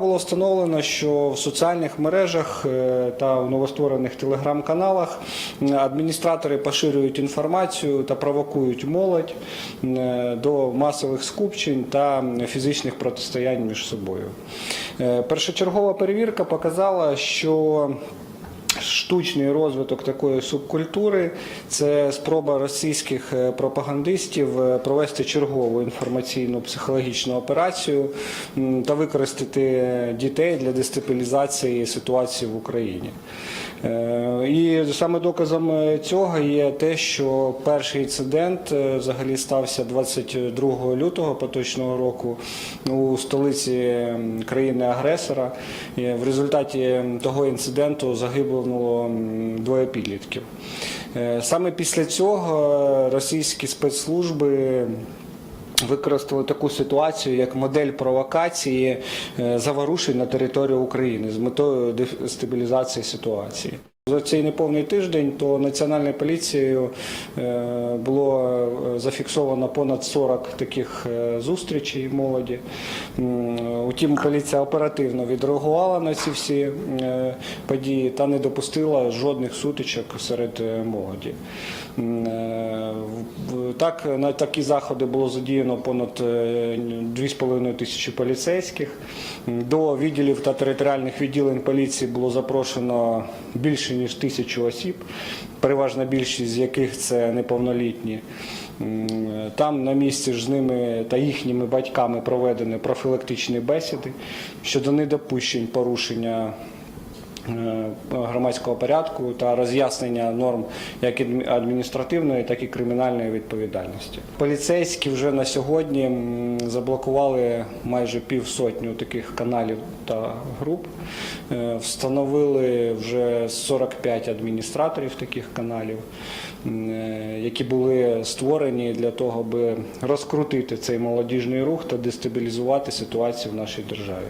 Було встановлено, що в соціальних мережах е, та в новостворених телеграм-каналах адміністратори поширюють інформацію та провокують молодь е, до масових скупчень та фізичних протистоянь між собою. Е, Першочергова перевірка показала, що Штучний розвиток такої субкультури це спроба російських е, пропагандистів е, провести чергову інформаційну психологічну операцію та використати дітей для дестабілізації ситуації в Україні. Е, І саме доказом цього є те, що перший інцидент взагалі стався 22 лютого поточного року у столиці країни-агресора. В результаті того інциденту загинуло двоє підлітків. Е, Саме після цього е, російські спецслужби використали таку ситуацію як модель провокації е, заворушень на території України з метою дестабілізації ситуації. За цей неповний тиждень то національною поліцією е, було е, зафіксовано понад 40 таких зустрічей молоді. Утім, поліція оперативно відреагувала на ці всі події та не допустила жодних сутичок серед молоді. Е, Так, на такі заходи було задіяно понад е, 2,5 тисячі поліцейських. До відділів та територіальних відділень поліції було запрошено більше ніж тисячу осіб, переважна більшість з яких це неповнолітні. Там на місці ж з ними та їхніми батьками проведені профілактичні бесіди щодо недопущень порушення е, громадського порядку та роз'яснення норм як адміністративної, так і кримінальної відповідальності. Поліцейські вже на сьогодні заблокували майже півсотню таких каналів та груп. Е, Встановили вже 45 адміністраторів таких каналів, е, які були створені для того, аби розкрутити цей молодіжний рух та дестабілізувати ситуацію в нашій державі.